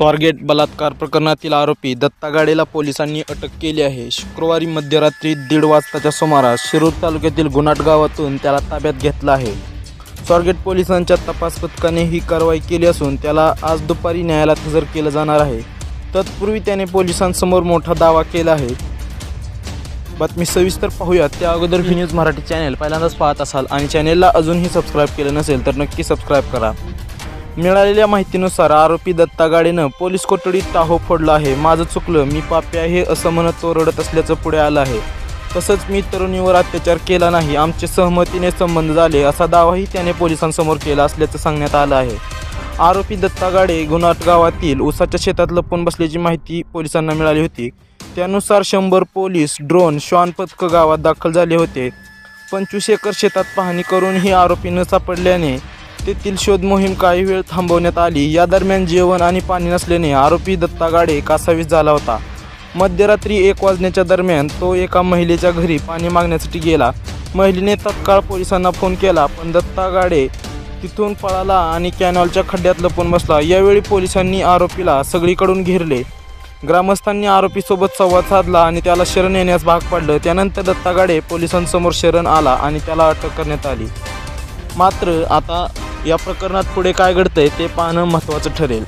स्वारगेट बलात्कार प्रकरणातील आरोपी दत्ता गाडेला पोलिसांनी अटक केली आहे. शुक्रवारी मध्यरात्री दीड वाजताच्या सुमारास शिरूर तालुक्यातील गुनाट गावातून त्याला ताब्यात घेतलं आहे. स्वारगेट पोलिसांच्या तपास पथकाने ही कारवाई केली असून त्याला आज दुपारी न्यायालयात हजर केलं जाणार आहे. तत्पूर्वी त्याने पोलिसांसमोर मोठा दावा केला आहे. बातमी सविस्तर पाहूया त्या अगोदर व्ही न्यूज मराठी चॅनेल पहिल्यांदाच पाहत असाल आणि चॅनेलला अजूनही सबस्क्राईब केलं नसेल तर नक्की सबस्क्राईब करा. मिळालेल्या माहितीनुसार आरोपी दत्ता गाडेनं पोलीस कोठडीत टाहो फोडला आहे. माझं चुकलं मी पापी आहे असं म्हणत तो रडत असल्याचं पुढे आलं आहे. तसंच मी तरुणीवर अत्याचार केला नाही आमचे सहमतीने संबंध झाले असा दावाही त्याने पोलिसांसमोर केला असल्याचं सांगण्यात आलं आहे. आरोपी दत्ता गाडे गुनाट गावातील उसाच्या शेतात लपून बसल्याची माहिती पोलिसांना मिळाली होती. त्यानुसार शंभर पोलीस ड्रोन श्वान पथकं गावात दाखल झाले होते. पंचवीस एकर शेतात पाहणी करूनही आरोपी न सापडल्याने तेथील शोध मोहीम काही वेळ थांबवण्यात आली. या दरम्यान जेवण आणि पाणी नसल्याने आरोपी दत्ता गाडे कासावीस झाला होता. मध्यरात्री एक वाजण्याच्या दरम्यान तो एका महिलेच्या घरी पाणी मागण्यासाठी गेला. महिलेने तत्काळ पोलिसांना फोन केला पण दत्ता गाडे तिथून पळाला आणि कॅनॉलच्या खड्ड्यात लपून बसला. यावेळी पोलिसांनी आरोपीला सगळीकडून घेरले. ग्रामस्थांनी आरोपीसोबत संवाद साधला आणि त्याला शरण येण्यास भाग पाडलं. त्यानंतर दत्ता गाडे पोलिसांसमोर शरण आला आणि त्याला अटक करण्यात आली. मात्र आता या प्रकरणात पुढे काय घडतंय ते पाहणं महत्त्वाचं ठरेल.